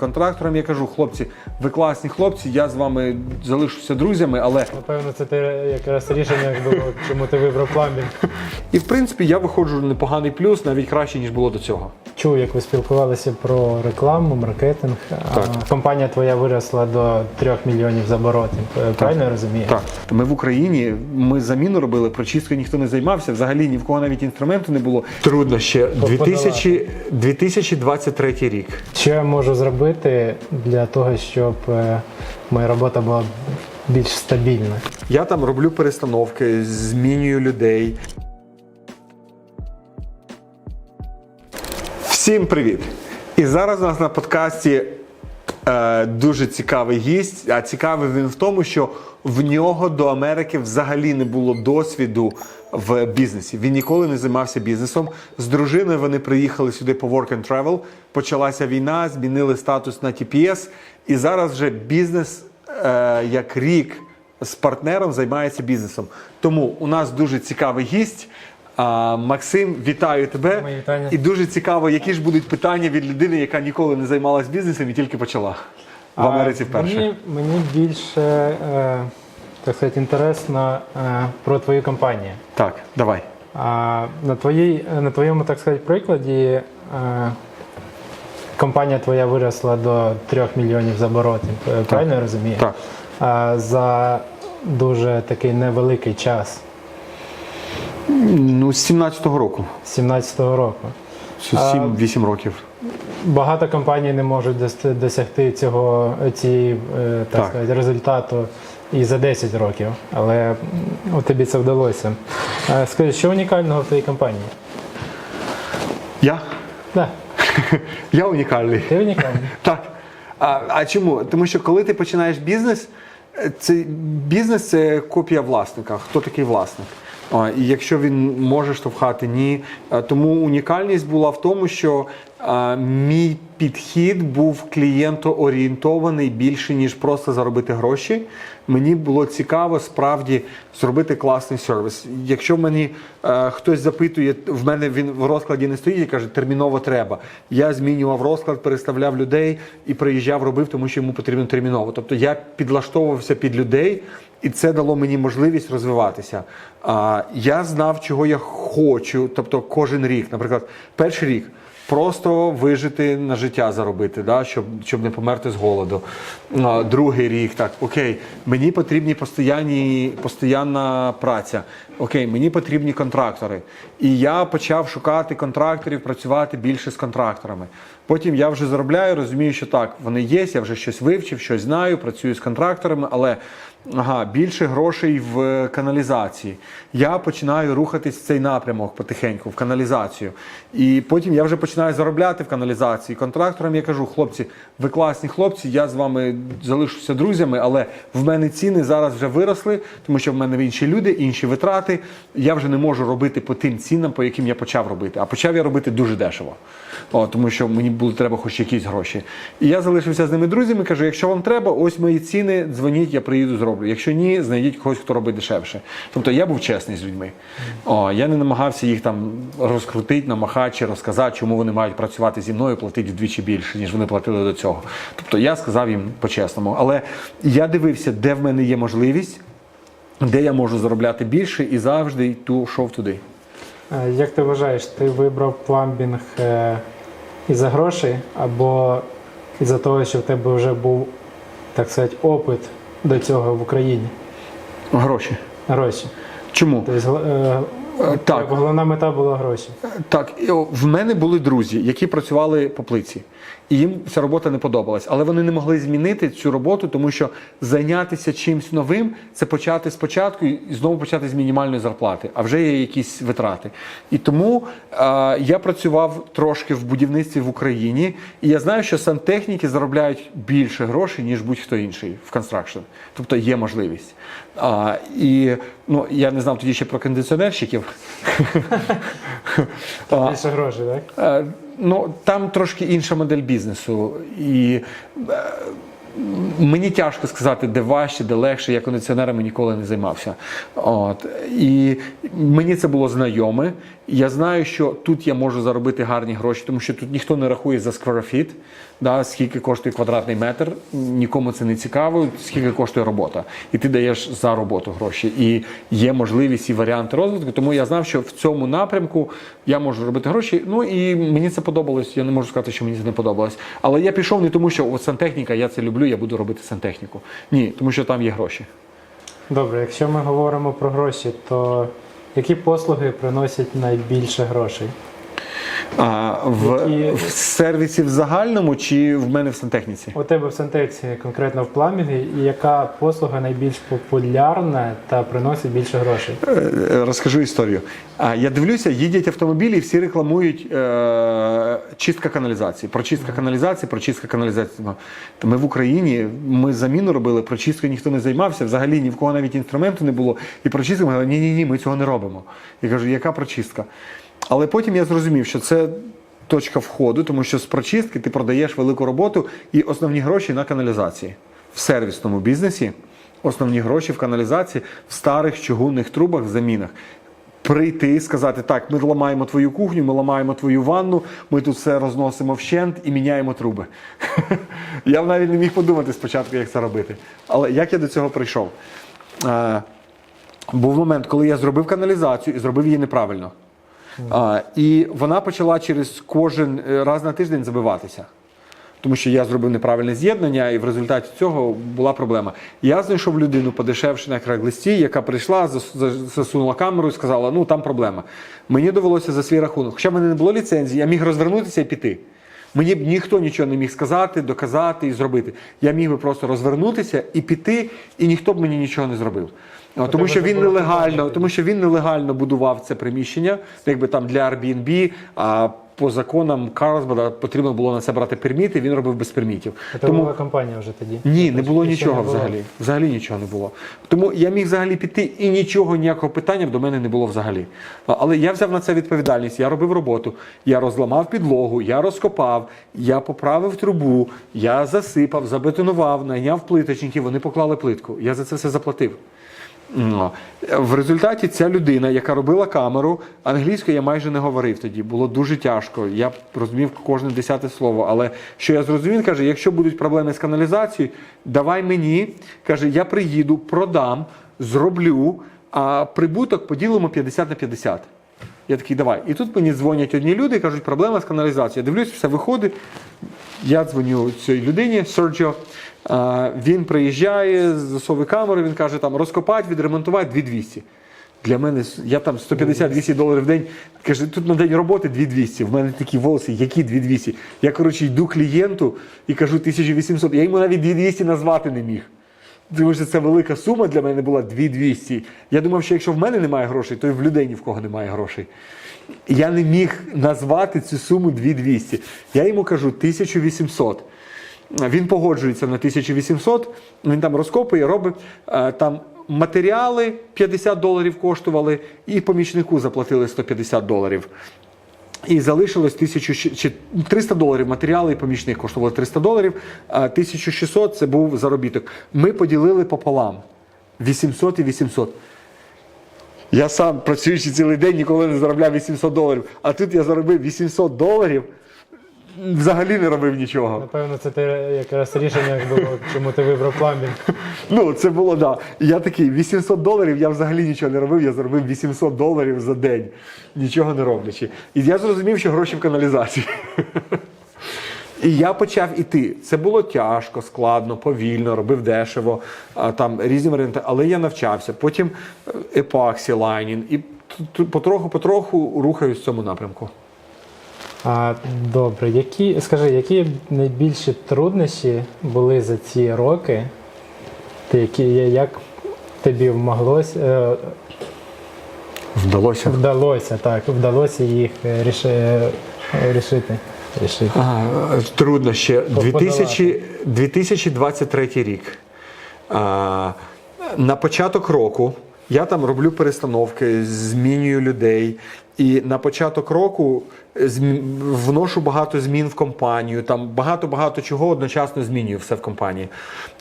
контракторам я кажу, хлопці, ви класні хлопці, я з вами залишуся друзями, але Напевно, це те якраз рішення було, чому ти вибрав пламбінг. і в принципі я виходжу непоганий плюс, навіть краще ніж було до цього. Чув, як ви спілкувалися про рекламу, маркетинг. Так. Компанія твоя виросла до 3 мільйонів з оборотів. Правильно я розумію? Так, ми в Україні ми заміну робили, прочисткою ніхто не займався. Взагалі ні в кого навіть інструменту не було. Трудно ще 2000, 2023 рік. Що я можу зробити для того, щоб е, моя робота була більш стабільна? Я там роблю перестановки, змінюю людей. Всім привіт! І зараз у нас на подкасті е, дуже цікавий гість. А цікавий він в тому, що в нього до Америки взагалі не було досвіду в бізнесі. Він ніколи не займався бізнесом. З дружиною вони приїхали сюди по work and travel. Почалася війна, змінили статус на TPS. І зараз вже бізнес е, як рік з партнером займається бізнесом. Тому у нас дуже цікавий гість. А, Максим, вітаю тебе. Мої вітання. І дуже цікаво, які ж будуть питання від людини, яка ніколи не займалась бізнесом і тільки почала в Америці вперше. Мені, мені більше е, так сказати, інтересно е, про твою компанію. Так, давай. А, на, твоїй, на твоєму, так сказати, прикладі е, компанія твоя виросла до 3 мільйонів з оборотів. Е, Правильно я розумію? Так. А, за дуже такий невеликий час, Ну, з 17-го року. з 17-го року. 7-8 років. Багато компаній не можуть досягти цього цієї, е, так, Так. сказати, результату і за 10 років, але от тобі це вдалося. Скажи, що унікального в твоїй компанії? Я? Да, Я унікальний. ти унікальний. Так. А, а чому? Тому що коли ти починаєш бізнес, е, це бізнес це копія власника. Хто такий власник? І якщо він може штовхати, ні. Тому унікальність була в тому, що мій підхід був клієнтоорієнтований більше, ніж просто заробити гроші. Мені було цікаво справді зробити класний сервіс. Якщо мені е, хтось запитує, в мене він в розкладі не стоїть і каже, терміново треба. Я змінював розклад, переставляв людей і приїжджав, робив, тому що йому потрібно терміново. Тобто я підлаштовувався під людей, і це дало мені можливість розвиватися. А, я знав, чого я хочу, тобто кожен рік, наприклад, перший рік. Просто вижити на життя заробити, да, щоб, щоб не померти з голоду. Другий рік, так, окей, мені потрібні постійні, постійна праця. Окей, мені потрібні контрактори. І я почав шукати контракторів, працювати більше з контракторами. Потім я вже заробляю, розумію, що так, вони є, я вже щось вивчив, щось знаю, працюю з контракторами, але ага, більше грошей в каналізації. Я починаю рухатись в цей напрямок потихеньку, в каналізацію. І потім я вже починаю заробляти в каналізації. Контракторам я кажу, хлопці, ви класні хлопці, я з вами залишуся друзями, але в мене ціни зараз вже виросли, тому що в мене інші люди, інші витрати. Я вже не можу робити по тим цінам, по яким я почав робити. А почав я робити дуже дешево. О, тому що мені було треба хоч якісь гроші. І я залишився з ними друзями, кажу, якщо вам треба, ось мої ціни, дзвоніть, я приїду, зроблю. Якщо ні, знайдіть когось, хто робить дешевше. Тобто я був чесний з людьми. О, я не намагався їх там розкрутити, намахати чи розказати, чому вони мають працювати зі мною, платити вдвічі більше, ніж вони платили до цього. Тобто я сказав їм по-чесному. Але я дивився, де в мене є можливість, де я можу заробляти більше, і завжди йшов туди. Е, Як ти вважаєш, ти вибрав пламбінг е, із-за грошей або із-за того, що в тебе вже був, так сказати, опит до цього в Україні? Гроші. Гроші. Чому? Тобто, е, Так, головна мета була гроші. Так, і, в мене були друзі, які працювали по плиці, і їм ця робота не подобалась. Але вони не могли змінити цю роботу, тому що зайнятися чимсь новим це почати спочатку і знову почати з мінімальної зарплати, а вже є якісь витрати. І тому е, я працював трошки в будівництві в Україні, і я знаю, що сантехніки заробляють більше грошей, ніж будь-хто інший в констракшн. Тобто є можливість. А, і ну, я не знав тоді ще про кондиціонерщиків. Більше грошей, так? Е, Ну, там трошки інша модель бізнесу. І е, мені тяжко сказати, де важче, де легше. Я кондиціонерами ніколи не займався. От. І мені це було знайоме. Я знаю, що тут я можу заробити гарні гроші, тому що тут ніхто не рахує за скверофіт. Да, скільки коштує квадратний метр, нікому це не цікаво, скільки коштує робота. І ти даєш за роботу гроші. І є можливість і варіанти розвитку. Тому я знав, що в цьому напрямку я можу робити гроші. Ну і мені це подобалось. Я не можу сказати, що мені це не подобалось. Але я пішов не тому, що от сантехніка, я це люблю, я буду робити сантехніку. Ні, тому що там є гроші. Добре, якщо ми говоримо про гроші, то які послуги приносять найбільше грошей? А, в, Які- в сервісі в загальному чи в мене в сантехніці? У тебе в сантеці, конкретно в пламінгі, і яка послуга найбільш популярна та приносить більше грошей? Е, Розкажу історію. Я дивлюся, їдять автомобілі, і всі рекламують е, чистка каналізації. Прочистка каналізації, прочистка каналізації. Ми в Україні ми заміну робили, прочисткою ніхто не займався, взагалі ні в кого навіть інструменту не було. І прочистка ми говорили, ні, ні, ні, ми цього не робимо. Я кажу, яка прочистка? Але потім я зрозумів, що це. Точка входу, тому що з прочистки ти продаєш велику роботу і основні гроші на каналізації. В сервісному бізнесі основні гроші в каналізації в старих чугунних трубах в замінах. Прийти і сказати, так, ми ламаємо твою кухню, ми ламаємо твою ванну, ми тут все розносимо вщент і міняємо труби. Я навіть не міг подумати спочатку, як це робити. Але як я до цього прийшов? Е, Був момент, коли я зробив каналізацію і зробив її неправильно. А, і вона почала через кожен е, раз на тиждень забиватися. Тому що я зробив неправильне з'єднання, і в результаті цього була проблема. Я знайшов людину подешевше на крайглисті, яка прийшла, зас- зас- засунула камеру і сказала: ну там проблема. Мені довелося за свій рахунок. Хоча в мене не було ліцензії, я міг розвернутися і піти. Мені б ніхто нічого не міг сказати, доказати і зробити. Я міг би просто розвернутися і піти, і ніхто б мені нічого не зробив. О, Тому що він нелегально, тому що він нелегально будував це приміщення, якби там для Airbnb, а по законам Карлсбада потрібно було на це брати перміти, він робив без пермітів. Це була компанія вже тоді. Ні, не було нічого не було. взагалі. Взагалі нічого не було. Тому я міг взагалі піти і нічого, ніякого питання до мене не було взагалі. Але я взяв на це відповідальність, я робив роботу, я розламав підлогу, я розкопав, я поправив трубу, я засипав, забетонував, найняв плиточників, вони поклали плитку. Я за це все заплатив. Ну, В результаті ця людина, яка робила камеру, англійською я майже не говорив тоді. Було дуже тяжко. Я розумів кожне десяте слово. Але що я зрозумів, він каже: якщо будуть проблеми з каналізацією, давай мені. каже, я приїду, продам, зроблю, а прибуток поділимо 50 на 50. Я такий, давай. І тут мені дзвонять одні люди і кажуть, проблема з каналізацією. Я дивлюсь, все виходить. Я дзвоню цій людині, Серджіо. Він приїжджає, з засовує камеру, він каже, там розкопати, відремонтувати 2200. Для мене я там 150-200 доларів в день. Каже, тут на день роботи 2200. В мене такі волоси, які 2200. Я, коротше, йду клієнту і кажу 1800. Я йому навіть 2200 назвати не міг. Тому що це велика сума для мене була 2200. Я думав, що якщо в мене немає грошей, то і в людей ні в кого немає грошей. Я не міг назвати цю суму 2200. Я йому кажу 1800. Він погоджується на 1800, він там розкопує, робить е, там матеріали 50 доларів коштували, і помічнику заплатили 150 доларів. І залишилось 1000, щ- чи 300 доларів матеріали і помічник коштували 300 доларів, а 1600 це був заробіток. Ми поділили пополам 800 і 800. Я сам працюючи цілий день ніколи не заробляв 800 доларів. А тут я заробив 800 доларів, взагалі не робив нічого. Напевно, це те якраз рішення було, чому ти вибрав пламінг. Ну, це було да. Я такий 800 доларів, я взагалі нічого не робив, я заробив 800 доларів за день, нічого не роблячи. І я зрозумів, що гроші в каналізації. І я почав іти. Це було тяжко, складно, повільно, робив дешево, там різні варіанти, але я навчався. Потім е, епаксі, лайнін, і потроху-потроху рухаюсь в цьому напрямку. А, добре, які, скажи, які найбільші труднощі були за ці роки? Ти, які, як тобі вмоглося, е, Вдалося. вдалося, так, вдалося їх е, ріши, е, рішити? рішити. А, трудно ще. Подолати. 2000, 2023 рік. А, на початок року я там роблю перестановки, змінюю людей. І на початок року вношу багато змін в компанію. Там багато-багато чого одночасно змінюю все в компанії.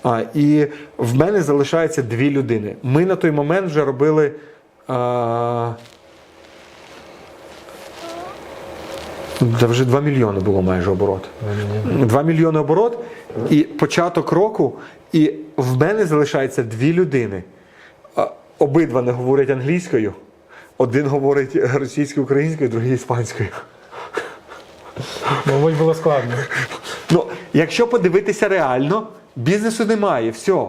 А, і в мене залишається дві людини. Ми на той момент вже робили. А, Та вже 2 мільйони було майже оборот. 2 мільйони оборот, і початок року, і в мене залишається дві людини. Обидва не говорять англійською. Один говорить російською, українською, другий іспанською. Мабуть, було складно. Ну, якщо подивитися реально, бізнесу немає, все.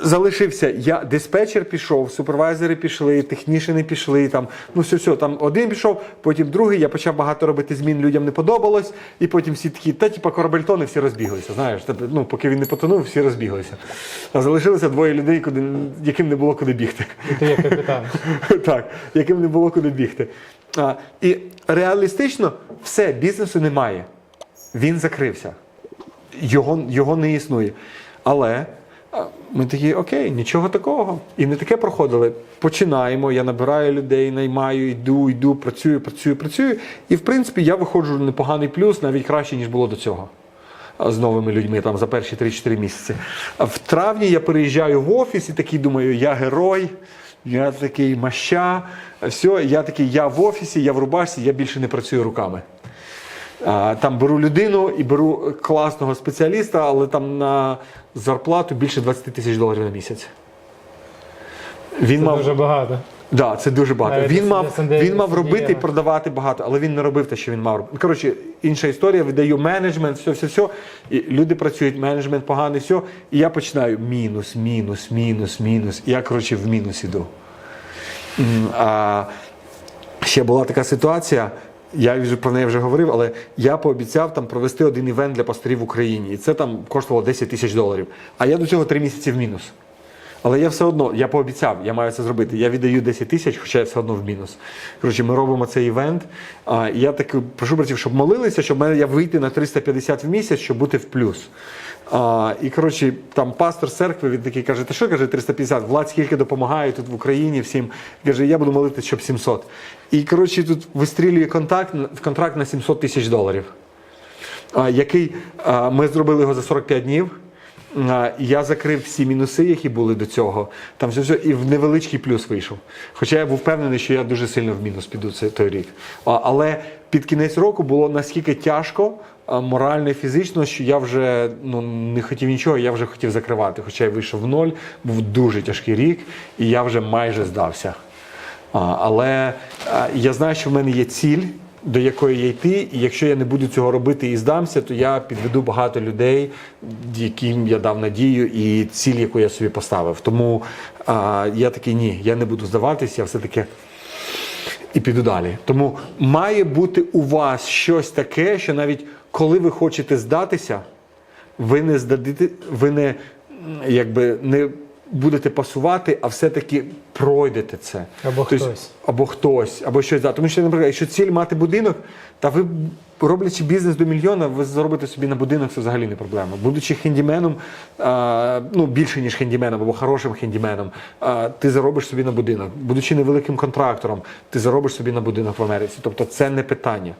Залишився я, диспетчер пішов, супервайзери пішли, технішини пішли. Там, ну все, все, там один пішов, потім другий. Я почав багато робити змін, людям не подобалось, і потім всі такі, та типа корабель тоне, всі розбіглися. Знаєш, ну, поки він не потонув, всі розбіглися. А залишилося двоє людей, куди, яким не було куди бігти. І ти як капітан. так, яким не було куди бігти. А, і реалістично все, бізнесу немає. Він закрився. Його, його не існує. Але ми такі, окей, нічого такого. І не таке проходили. Починаємо, я набираю людей, наймаю, йду, йду, працюю, працюю, працюю. І в принципі я виходжу на непоганий плюс, навіть краще, ніж було до цього. З новими людьми там за перші 3-4 місяці. В травні я переїжджаю в офіс і такий думаю, я герой, я такий маща. Все, я такий, я в офісі, я в рубашці, я більше не працюю руками. Там беру людину і беру класного спеціаліста, але там на зарплату більше 20 тисяч доларів на місяць. Він Це мав дуже багато. Да, це дуже багато. Навіть Він мав, він мав робити і продавати багато, але він не робив те, що він мав робити. Коротше, інша історія, видаю менеджмент, все, все, все. І люди працюють, менеджмент поганий, все. І я починаю мінус, мінус, мінус, мінус. І я, коротше, в мінус іду. А, ще була така ситуація. Я вже про неї вже говорив, але я пообіцяв там провести один івент для пасторів в Україні. І це там коштувало 10 тисяч доларів. А я до цього три місяці в мінус. Але я все одно, я пообіцяв, я маю це зробити. Я віддаю 10 тисяч, хоча я все одно в мінус. Коротше, ми робимо цей івент. А, я так прошу братів, щоб молилися, щоб я вийти на 350 в місяць, щоб бути в плюс. А, і коротше, там пастор церкви він такий каже: Ти що каже 350? Влад скільки допомагає тут в Україні всім. Каже, я буду молитися, щоб 700. І коротше, тут вистрілює контакт контракт на 700 тисяч доларів. А, який а, ми зробили його за 45 днів. Я закрив всі мінуси, які були до цього. Там все, все і в невеличкий плюс вийшов. Хоча я був впевнений, що я дуже сильно в мінус піду цей той рік. Але під кінець року було наскільки тяжко, морально і фізично, що я вже ну, не хотів нічого, я вже хотів закривати. Хоча я вийшов в ноль, був дуже тяжкий рік, і я вже майже здався. А, але а, я знаю, що в мене є ціль, до якої я йти, і якщо я не буду цього робити і здамся, то я підведу багато людей, яким я дав надію, і ціль, яку я собі поставив. Тому а, я такий ні, я не буду здаватися, я все-таки і піду далі. Тому має бути у вас щось таке, що навіть коли ви хочете здатися, ви не здадите, ви не якби не будете пасувати, а все-таки пройдете це. Або Тобто, хтось. Або хтось, або щось. Да. Тому що, наприклад, якщо ціль мати будинок, та ви роблячи бізнес до мільйона, ви заробите собі на будинок, це взагалі не проблема. Будучи хендіменом, а, ну більше ніж хендіменом або хорошим хендіменом, а, ти заробиш собі на будинок. Будучи невеликим контрактором, ти заробиш собі на будинок в Америці. Тобто це не питання.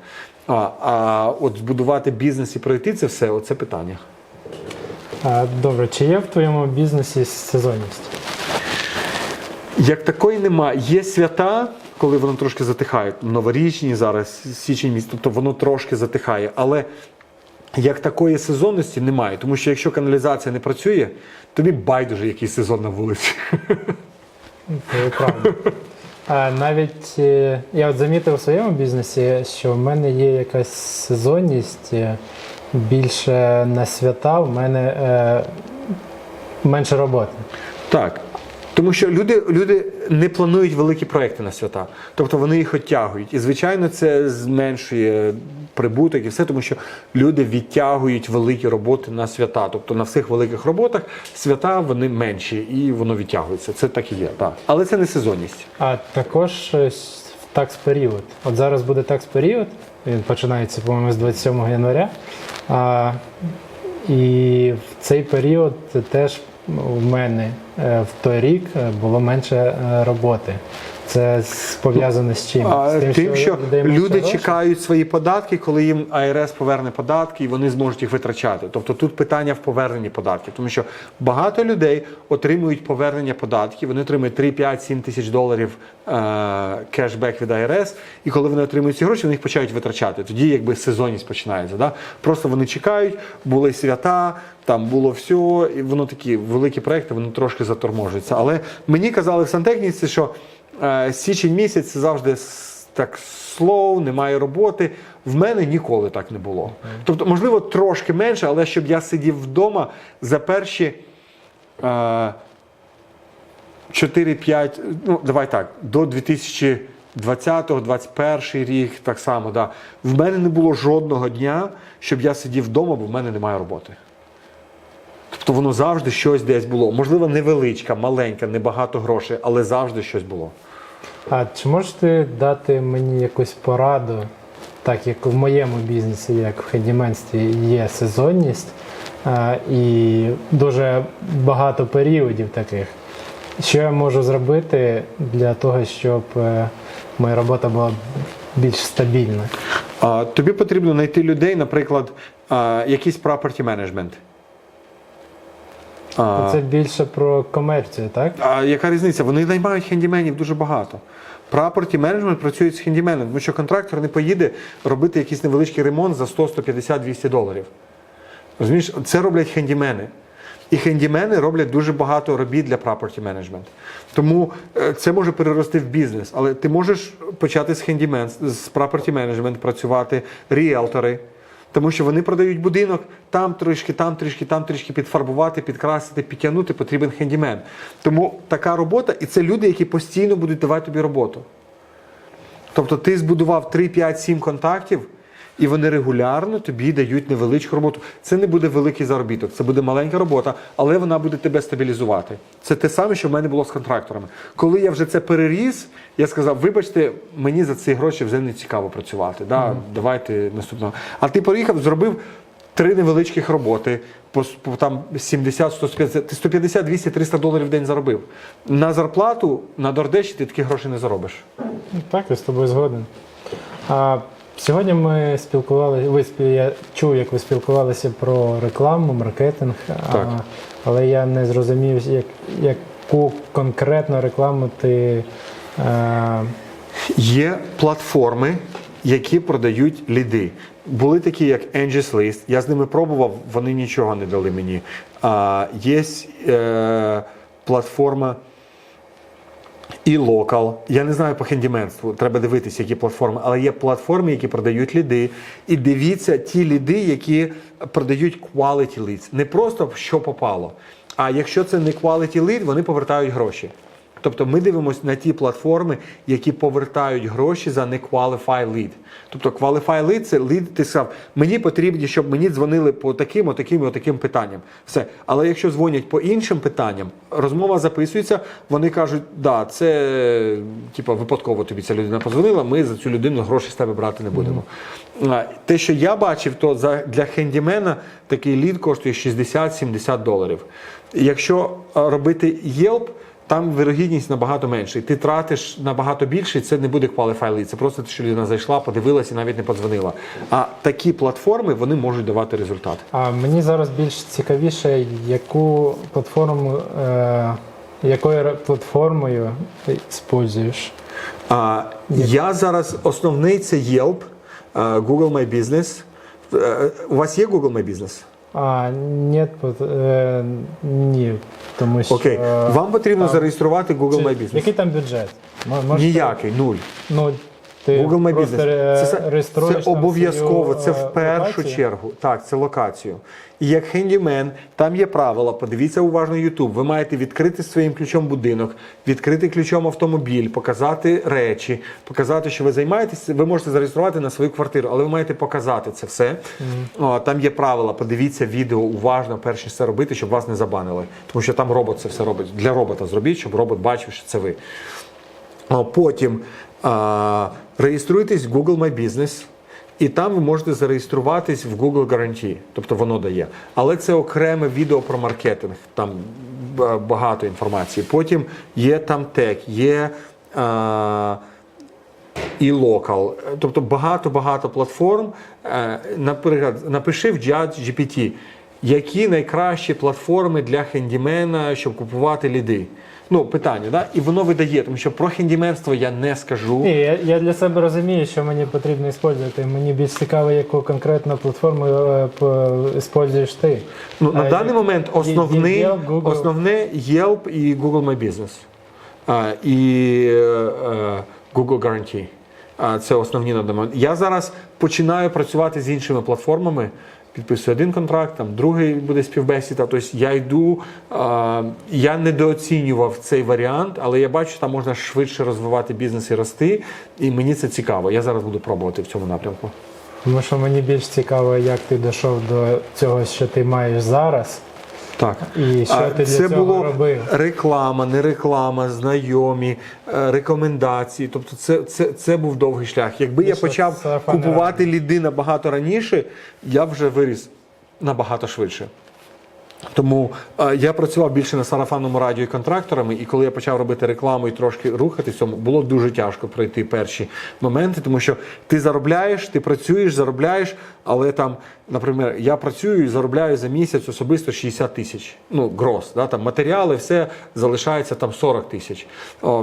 А, а от збудувати бізнес і пройти це все, оце питання. Добре, чи є в твоєму бізнесі сезонність? Як такої нема. Є свята, коли воно трошки затихає. Новорічні зараз, січень місяць, тобто воно трошки затихає. Але як такої сезонності немає. Тому що якщо каналізація не працює, тобі байдуже який сезон на вулиці. Це правда. А навіть е, я от замітив у своєму бізнесі, що в мене є якась сезонність е, більше на свята, в мене е, менше роботи. Так. Тому що люди, люди не планують великі проекти на свята, тобто вони їх оттягують. І звичайно, це зменшує прибуток і все, тому що люди відтягують великі роботи на свята. Тобто на всіх великих роботах свята вони менші і воно відтягується. Це так і є. Так. Але це не сезонність. А також е, в такс-період. От зараз буде такс-період, він починається, по-моєму, з 27 января. А, і в цей період теж в мене е, в той рік е, було менше е, роботи. Це пов'язано з чим? А, з тим, що людей люди чекають свої податки, коли їм АРС поверне податки, і вони зможуть їх витрачати. Тобто тут питання в поверненні податків, тому що багато людей отримують повернення податків, вони отримують 3, 5, 7 тисяч доларів е, кешбек від АРС, і коли вони отримують ці гроші, вони їх починають витрачати. Тоді якби сезонність починається. Да? Просто вони чекають, були свята, там було все, і воно такі великі проекти, вони трошки заторможуються. Але мені казали в сантехніці, що Січень місяць завжди так слоу, немає роботи. В мене ніколи так не було. Тобто, можливо, трошки менше, але щоб я сидів вдома за перші е, 4-5, ну давай так, до 2020-2021 рік, так само. Да. В мене не було жодного дня, щоб я сидів вдома, бо в мене немає роботи. Тобто воно завжди щось десь було. Можливо, невеличка, маленька, небагато грошей, але завжди щось було. А чи можете дати мені якусь пораду, так як в моєму бізнесі, як в хендіменстві, є сезонність а, і дуже багато періодів таких. Що я можу зробити для того, щоб е, моя робота була більш стабільна? Тобі потрібно знайти людей, наприклад, якийсь property management. А, Це більше про комерцію, так? а яка різниця? Вони наймають хендіменів дуже багато. Property management працюють з хендіменом, тому що контрактор не поїде робити якийсь невеличкий ремонт за 100, 150, 200 доларів. Розумієш, це роблять хендімени. І хендімени роблять дуже багато робіт для property management. Тому е, це може перерости в бізнес. Але ти можеш почати з хендімен, з property management, працювати, ріелтори. Тому що вони продають будинок, там трішки, там трішки, там трішки підфарбувати, підкрасити, підтягнути, потрібен хендімен. Тому така робота, і це люди, які постійно будуть давати тобі роботу. Тобто ти збудував 3, 5, 7 контактів, і вони регулярно тобі дають невеличку роботу. Це не буде великий заробіток, це буде маленька робота, але вона буде тебе стабілізувати. Це те саме, що в мене було з контракторами. Коли я вже це переріс, я сказав: вибачте, мені за ці гроші вже не цікаво працювати. Да? Давайте наступного. А ти поїхав, зробив. Три невеличких роботи, по, по там 70, 150, ти 150, 200, 300 доларів в день заробив. На зарплату на Дордеші ти такі гроші не заробиш. Так, я з тобою згоден. А, сьогодні ми спілкувалися, ви спі- я чув, як ви спілкувалися про рекламу, маркетинг, Так. А, але я не зрозумів, як, яку конкретну рекламу ти. А, Є платформи, які продають ліди. Були такі, як Angie's List. Я з ними пробував, вони нічого не дали мені. А, є е, платформа і локал. Я не знаю по хендіменству, треба дивитися, які платформи, але є платформи, які продають ліди. І дивіться ті ліди, які продають quality leads. Не просто що попало. А якщо це не quality lead, вони повертають гроші. Тобто ми дивимося на ті платформи, які повертають гроші за не qualify lead. Тобто qualify lead – це lead, ти сказав, мені потрібні, щоб мені дзвонили по таким, отаким, і отаким питанням. Все. Але якщо дзвонять по іншим питанням, розмова записується, вони кажуть, да, це типу, випадково тобі ця людина позвонила, ми за цю людину гроші з тебе брати не будемо. А, Те, що я бачив, то для хендімена такий лід коштує 60-70 доларів. Якщо робити Yelp, там вирогідність набагато менша. І ти тратиш набагато більше, і це не буде lead. Це просто те, що людина зайшла, подивилась і навіть не подзвонила. А такі платформи вони можуть давати результат. а мені зараз більш цікавіше, яку платформу, е, якою платформою ти спользуєш? А, я зараз основний це Yelp, а, Google My Business. Е, У вас є Google My Business? А, ні, е, ні, тому що... Окей. Вам потрібно там- зареєструвати Google My Business. Який там бюджет? Мо- можете- Ніякий, нуль. Ну, ти Google My Business. Це, це, обов'язково, це е, в першу локацію? чергу. Так, це локацію. І як хендімен, там є правила. Подивіться уважно YouTube. Ви маєте відкрити своїм ключом будинок, відкрити ключом автомобіль, показати речі, показати, що ви займаєтесь. Ви можете зареєструвати на свою квартиру, але ви маєте показати це все. О, там є правила. Подивіться відео уважно, перш ніж це робити, щоб вас не забанили. Тому що там робот це все робить. Для робота зробіть, щоб робот бачив, що це ви. Потім а, реєструйтесь в Google My Business, і там ви можете зареєструватись в Google Guarantee, тобто воно дає. Але це окреме відео про маркетинг, там багато інформації. Потім є там тег, є е, і локал. Тобто багато-багато платформ. Е, Наприклад, напиши в Jazz GPT, які найкращі платформи для хендімена, щоб купувати ліди. Ну, питання, да? і воно видає, тому що про хендіменство я не скажу. Ні, я, я для себе розумію, що мені потрібно використовувати. Мені більш цікаво, яку конкретну платформу е, використовуєш ти. Ну, на Е, даний момент основний, Yelp, Google. основне Yelp і Google My Business. А, і е, е, Google Guarantee. А, це основні на даний момент. Я зараз починаю працювати з іншими платформами. Підписую один контракт, там другий буде співбесіда. Тобто я йду. Я недооцінював цей варіант, але я бачу, там можна швидше розвивати бізнес і рости. І мені це цікаво. Я зараз буду пробувати в цьому напрямку. Тому що мені більш цікаво, як ти дійшов до цього, що ти маєш зараз, Так. і що А, ти для це цього було робив. реклама, не реклама, знайомі, е, рекомендації. Тобто, це, це, це був довгий шлях. Якби я що почав сарафанне купувати ліди набагато раніше, я вже виріс набагато швидше. Тому е, я працював більше на сарафанному радіо і контракторами, і коли я почав робити рекламу і трошки рухати було дуже тяжко пройти перші моменти, тому що ти заробляєш, ти працюєш, заробляєш, але там, наприклад, я працюю і заробляю за місяць особисто 60 тисяч. Ну, грос, да, там матеріали, все залишається там 40 тисяч.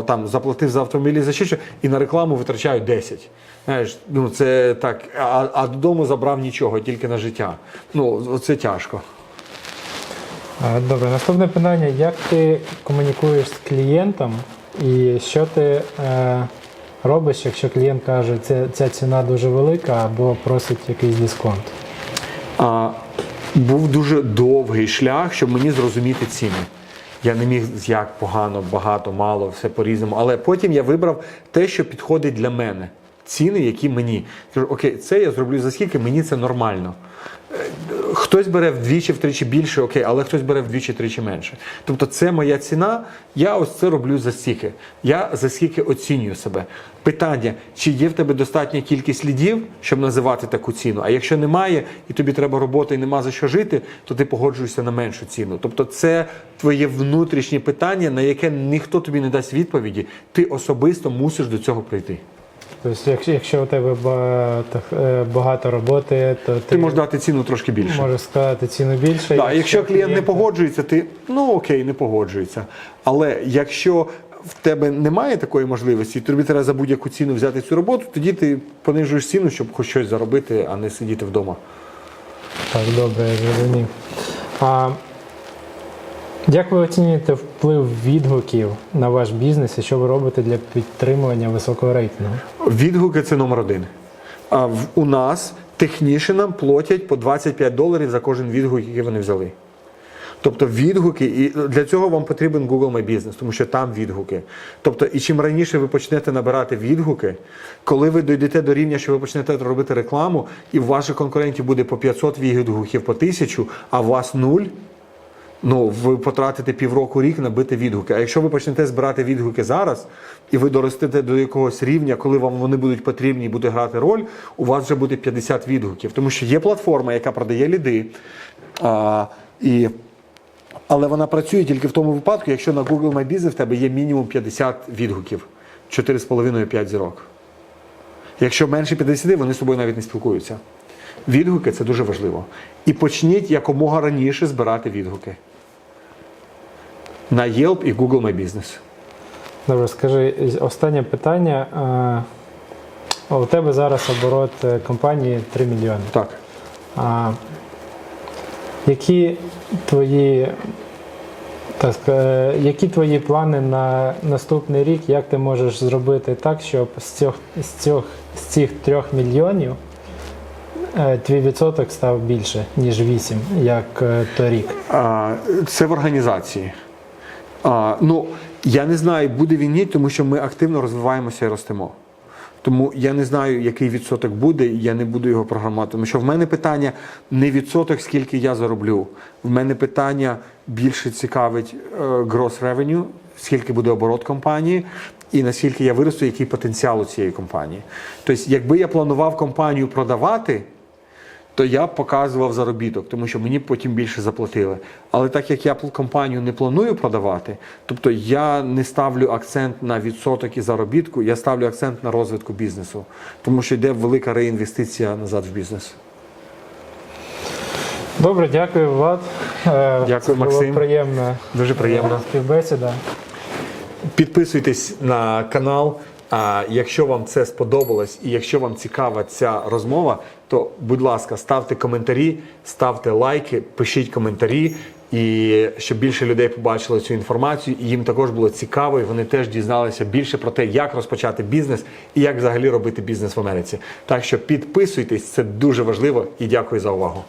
Там заплатив за автомобілі за ще і на рекламу витрачаю 10. Знаєш, ну це так, а, а додому забрав нічого, тільки на життя. Ну, це тяжко. Добре, наступне питання: як ти комунікуєш з клієнтом і що ти е, робиш, якщо клієнт каже, ця, ця ціна дуже велика або просить якийсь дисконт? А, був дуже довгий шлях, щоб мені зрозуміти ціни. Я не міг як погано, багато, мало, все по-різному. Але потім я вибрав те, що підходить для мене. Ціни, які мені. Кажу, окей, це я зроблю за скільки, мені це нормально. Хтось бере вдвічі, втричі більше, окей, але хтось бере вдвічі, тричі менше. Тобто це моя ціна, я ось це роблю за скільки. Я за скільки оцінюю себе. Питання, чи є в тебе достатня кількість лідів, щоб називати таку ціну? А якщо немає, і тобі треба роботи і нема за що жити, то ти погоджуєшся на меншу ціну. Тобто це твоє внутрішнє питання, на яке ніхто тобі не дасть відповіді. Ти особисто мусиш до цього прийти. Тобто, якщо, якщо у тебе багато, е, роботи, то ти, Ти можеш дати ціну трошки більше. можеш сказати ціну більше. Да, якщо клієнт не погоджується, ти ну окей, не погоджується. Але якщо в тебе немає такої можливості, і тобі треба за будь-яку ціну взяти цю роботу, тоді ти понижуєш ціну, щоб хоч щось заробити, а не сидіти вдома. Так, добре, я зрозумів. А, як ви оцінюєте вплив відгуків на ваш бізнес і що ви робите для підтримування високого рейтингу? Відгуки це номер один. А у нас технішинам платять по 25 доларів за кожен відгук, який вони взяли. Тобто відгуки, і для цього вам потрібен Google My Business, тому що там відгуки. Тобто, і чим раніше ви почнете набирати відгуки, коли ви дійдете до рівня, що ви почнете робити рекламу, і в ваших конкурентів буде по 500 відгуків, по 1000, а у вас нуль, ну ви потратите півроку рік набити відгуки. А якщо ви почнете збирати відгуки зараз, і ви доростете до якогось рівня, коли вам вони будуть потрібні і буде грати роль, у вас вже буде 50 відгуків. Тому що є платформа, яка продає ліди. А, і але вона працює тільки в тому випадку, якщо на Google My Business в тебе є мінімум 50 відгуків, 4,5-5 зірок. Якщо менше 50, вони з тобою навіть не спілкуються. Відгуки це дуже важливо. І почніть якомога раніше збирати відгуки. На Yelp і Google My Business. Добре, скажи, останнє питання. У тебе зараз оборот е, компанії 3 мільйони. Так. А, які твої так, які твої плани на наступний рік? Як ти можеш зробити так, щоб з цих, з цих, з цих 3 мільйонів е, твій відсоток став більше, ніж 8, як е, торік? Це в організації. А, Ну, я не знаю, буде він ні, тому що ми активно розвиваємося і ростемо. Тому я не знаю, який відсоток буде, я не буду його програмувати. Тому що в мене питання не відсоток, скільки я зароблю. В мене питання більше цікавить е, gross revenue, скільки буде оборот компанії, і наскільки я виросту, який потенціал у цієї компанії. Тобто, якби я планував компанію продавати, то я показував заробіток, тому що мені потім більше заплатили. Але так як я компанію не планую продавати, тобто я не ставлю акцент на відсоток і заробітку, я ставлю акцент на розвитку бізнесу, тому що йде велика реінвестиція назад в бізнес. Добре, дякую, Влад. Е, Дякую, це було Максим. приємно. Дуже приємно. Співбесіда. Підписуйтесь на канал. А якщо вам це сподобалось і якщо вам цікава ця розмова, то будь ласка, ставте коментарі, ставте лайки, пишіть коментарі, і щоб більше людей побачили цю інформацію, і їм також було цікаво, і вони теж дізналися більше про те, як розпочати бізнес і як взагалі робити бізнес в Америці. Так що підписуйтесь, це дуже важливо і дякую за увагу.